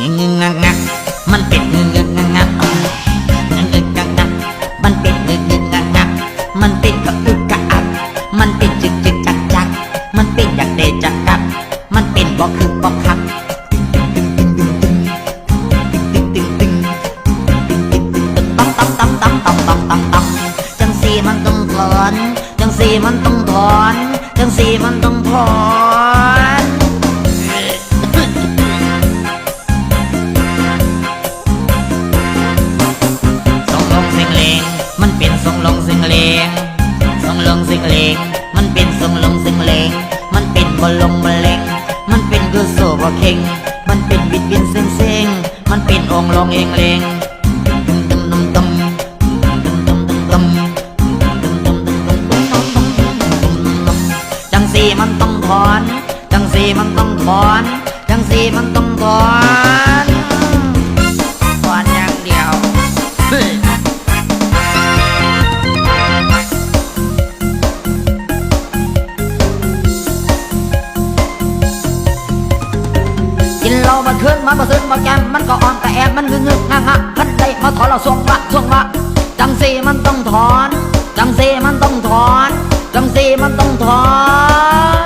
งงงงงมันเป็ดงงงงงงงงงงมันเป็ดงงงงงงมันเป็ดกระอุกระอักมันเป็ดจึกจึกจักจักมันเป็ดอยากเดจักกับมันเป็ดบอกคือบอกคักจังสีมันต้องถอนจังสีมันต้องถอนจังสีมันต้องถอน งเลงจังสีมันต้องถอน จังสีมันต้องถอน จังสีมันต้องถอน คืนมันมาซึนมาแกมมันก็อ่อนแต่แอบมันงึกงึงักงักคันใดมาถอนเราส่งวะส่งวะจังสีมันต้องถอน จังสีมันต้องถอน จังสีมันต้องถอ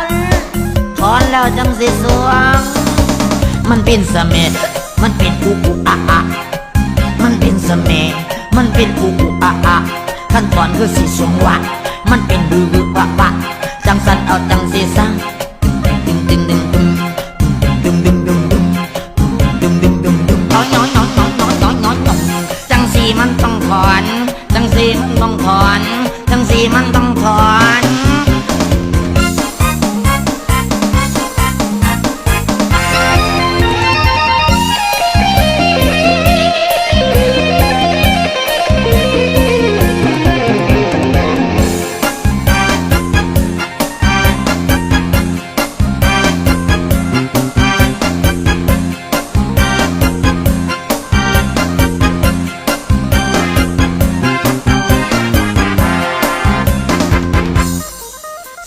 น ถอนแล้วจังสีสวง มันเป็นเสม็ดมันเป็นอุอุอะอะมันเป็นเสม็ดมันเป็นอุอุอะอะขั้นตอนคือสีสวงวะมันเป็นบือบือวะวะจังสันเอาจังสีสัง สีมันต้องถอน ทั้งสีมันต้องถอน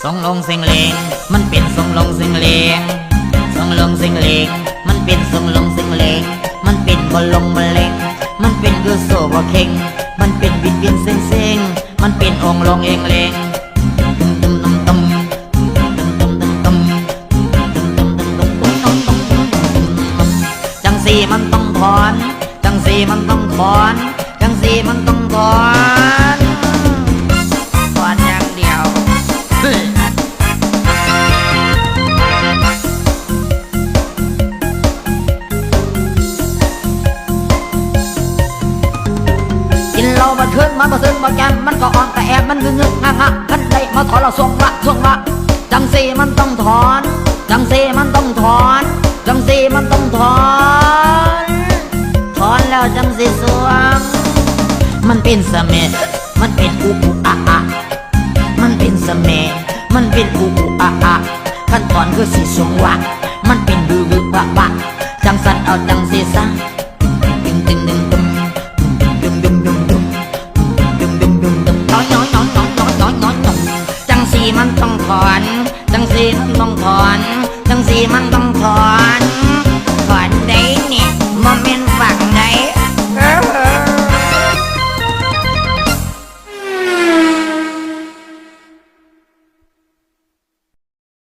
สงลงเสียงเลงมันเป็นสงลงเสียงเลงสงลงเสียงเลงมันเป็นสงลงเสียงเลงมันเป็นบอลลงมอเลงมันเป็นคือโซบอเข่งมันเป็นบิดบินเซ็งเซ็งมันเป็นองลงเองเลงจังสีมันต้องถอน จังสีมันต้องถอน มาคืนมันมาซึนมาแกมมันก็อ่อนแต่แอบมันงึกงึงักงักคันใดมาถอนเราส่งละส่งละจังสีมันต้องถอน จังสีมันต้องถอน จังสีมันต้องถอน ถอนแล้วจังสีสวง มันเป็นเสมมันเป็นอุอุอะอะมันเป็นเสมมันเป็นอุอุอะอะขั้นตอนคือสีสวงวะมันเป็นบือบือวะวะจังสันเอาจังสีซะ ถอนจังสีมันต้องถอนจังสีมันต้องถอนถอนได้เนี่ยโมเมนต์ฝัก